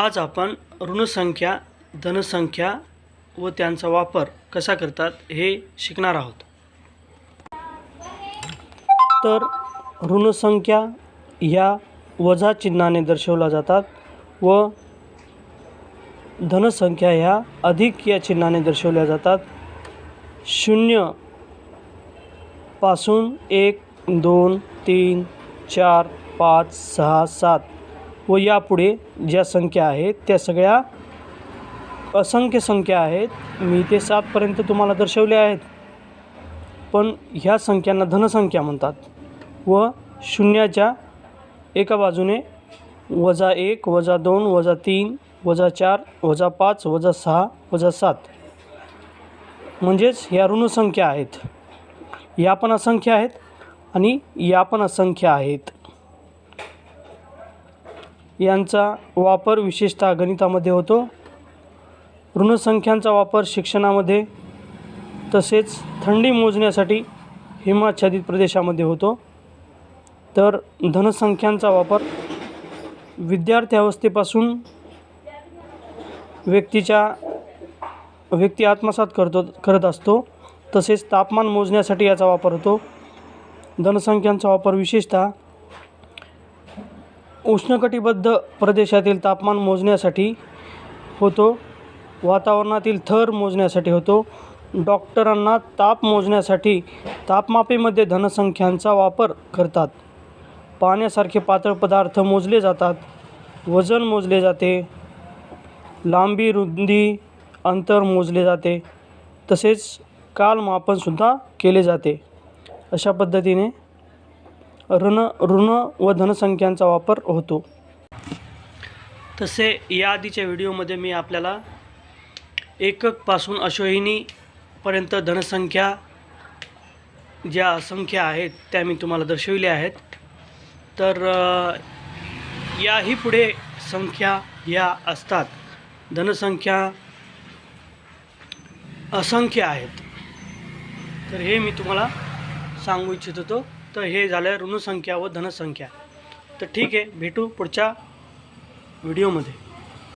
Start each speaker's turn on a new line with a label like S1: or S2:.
S1: आज आपण ऋणसंख्या धनसंख्या व त्यांचा वापर कसा करतात हे शिकणार आहोत. तर ऋणसंख्या ह्या वजा चिन्हाने दर्शवल्या जातात व धनसंख्या ह्या अधिक या चिन्हाने दर्शवल्या जातात. शून्यपासून एक दोन तीन चार पाच सहा सात व यापुढे ज्या संख्या आहेत त्या सगळ्या असंख्य संख्या आहेत. मी ते सातपर्यंत तुम्हाला दर्शवले आहेत. पण ह्या संख्यांना धनसंख्या म्हणतात व शून्याच्या एका बाजूने वजा एक वजा दोन वजा तीन वजा चार वजा पाच वजा सहा वजा सात. म्हणजेच ह्या ऋणसंख्या आहेत. या पण असंख्य आहेत आणि या पण असंख्य आहेत. यांचा वापर विशेषतः गणितामध्ये होतो. ऋणसंख्यांचा वापर शिक्षणामध्ये तसेच थंडी मोजण्यासाठी हिमाच्छादित प्रदेशामध्ये होतो. तर धनसंख्यांचा वापर विद्यार्थी अवस्थेपासून व्यक्तीच्या व्यक्ती आत्मसात करतो करत असतो. तसेच तापमान मोजण्यासाठी याचा वापर होतो. धनसंख्यांचा वापर विशेषतः उष्णकटिबद्ध प्रदेशातील तापमान मोजण्यासाठी होतो वातावरणातील थर मोजण्यासाठी होतो डॉक्टरांना ताप मोजण्यासाठी तापमापेमध्ये धनसंख्यांचा वापर करतात. पाण्यासारखे पातळ पदार्थ मोजले जातात वजन मोजले जाते लांबी रुंदी अंतर मोजले जाते तसेच कालमापनसुद्धा केले जाते. अशा पद्धतीने ऋण ऋण व धनसंख्यांचा वापर होतो. तसे या आधीच्या व्हिडिओमध्ये मी आपल्याला एककपासून अश्वहिनीपर्यंत धनसंख्या ज्या असंख्या आहेत त्या मी तुम्हाला दर्शविल्या आहेत. तर याही पुढे संख्या या असतात. धनसंख्या असंख्य आहेत. तर हे मी तुम्हाला सांगू इच्छित होतो. तर हे झालं ऋणसंख्या व धनसंख्या. तर ठीक आहे भेटू पुढच्या व्हिडिओमध्ये.